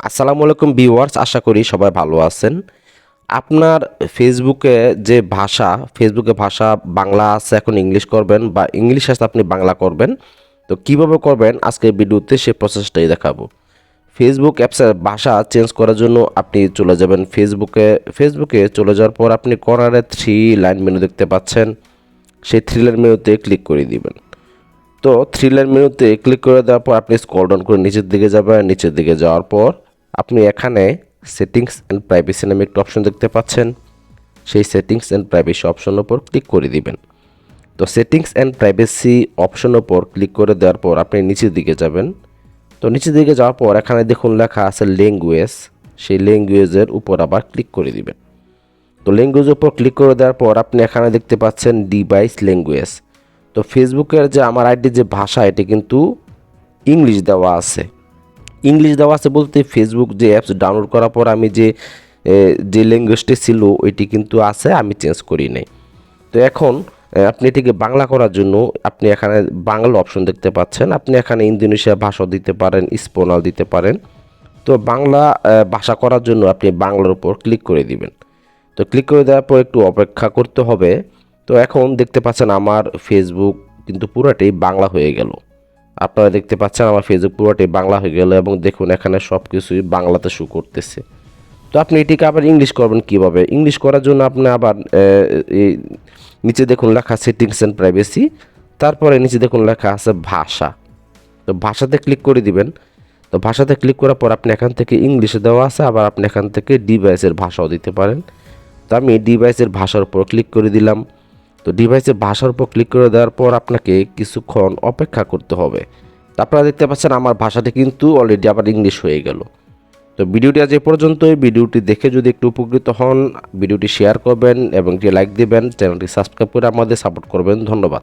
আসসালামু আলাইকুম ভিউয়ার্স, আশা করি সবাই ভালো আছেন। আপনার ফেসবুকে যে ভাষা, ফেসবুকে ভাষা বাংলা আছে, এখন ইংলিশ করবেন বা ইংলিশ আছে আপনি বাংলা করবেন, তো কীভাবে করবেন আজকে ভিডিওতে সে প্রসেসটাই দেখাবো। ফেসবুক অ্যাপসের ভাষা চেঞ্জ করার জন্য আপনি চলে যাবেন ফেসবুকে ফেসবুকে চলে যাওয়ার পর আপনি কর্নারে থ্রি লাইন মেনু দেখতে পাচ্ছেন। সেই থ্রি লাইন মেনুতে ক্লিক করে দিবেন। তো থ্রিলার মেনুতে ক্লিক করে দেওয়ার পর আপনি স্ক্রল ডাউন করে নিচের দিকে যাবেন। নিচের দিকে যাওয়ার পর আপনি এখানে সেটিংস অ্যান্ড প্রাইভেসি নামে একটা অপশন দেখতে পাচ্ছেন। সেই সেটিংস অ্যান্ড প্রাইভেসি অপশনের উপর ক্লিক করে দিবেন। তো সেটিংস অ্যান্ড প্রাইভেসি অপশনের উপর ক্লিক করে দেওয়ার পর আপনি নিচের দিকে যাবেন। তো নিচের দিকে যাওয়ার পর এখানে দেখুন লেখা আছে ল্যাঙ্গুয়েজ সেই ল্যাঙ্গুয়েজের উপর আবার ক্লিক করে দিবেন। তো ল্যাঙ্গুয়েজের উপর ক্লিক করে দেওয়ার পর আপনি এখানে দেখতে পাচ্ছেন ডিভাইস ল্যাঙ্গুয়েজ তো ফেসবুকের যে আমার আইডির যে ভাষা, এটি কিন্তু ইংলিশ দেওয়া আছে। ইংলিশ দেওয়া আছে বলতে ফেসবুক যে অ্যাপস ডাউনলোড করার পর আমি যে যে ল্যাঙ্গুয়েজটি ছিল, ওইটি কিন্তু আছে, আমি চেঞ্জ করি নাই। তো এখন আপনি এটিকে বাংলা করার জন্য আপনি এখানে বাংলা অপশন দেখতে পাচ্ছেন। আপনি এখানে ইন্দোনেশিয়া ভাষা দিতে পারেন, স্পোনাল দিতে পারেন। তো বাংলা ভাষা করার জন্য আপনি বাংলার উপর ক্লিক করে দিবেন। তো ক্লিক করে দেওয়ার পর একটু অপেক্ষা করতে হবে। তো এখন দেখতে পাচ্ছেন আমার ফেসবুক কিন্তু পুরোটাই বাংলা হয়ে গেল। আপনারা দেখতে পাচ্ছেন আমার ফেসবুক পুরোটাই বাংলা হয়ে গেল এবং দেখুন এখানে সব কিছুই বাংলাতে শু করতেছে। তো আপনি এটিকে আবার ইংলিশ করবেন কীভাবে? ইংলিশ করার জন্য আপনি আবার এই নিচে দেখুন লেখা সেটিংস অ্যান্ড প্রাইভেসি তারপরে নিচে দেখুন লেখা আছে ভাষা। তো ভাষাতে ক্লিক করে দিবেন। তো ভাষাতে ক্লিক করার পর আপনি এখান থেকে ইংলিশে দেওয়া আছে, আবার আপনি এখান থেকে ডিভাইসের ভাষাও দিতে পারেন। তো আমি ডিভাইসের ভাষার উপর ক্লিক করে দিলাম। তো ডিভাইসে ভাষার উপর ক্লিক করে দেওয়ার পর আপনাকে কিছুক্ষণ অপেক্ষা করতে হবে। আপনারা দেখতে পাচ্ছেন আমার ভাষাটি কিন্তু অলরেডি আবার ইংলিশ হয়ে গেল। তো ভিডিওটি আজ এ পর্যন্তই। ভিডিওটি দেখে যদি একটু উপকৃত হন, ভিডিওটি শেয়ার করবেন এবং একটি লাইক দেবেন চ্যানেলটি সাবস্ক্রাইব করে আমাদের সাপোর্ট করবেন। ধন্যবাদ।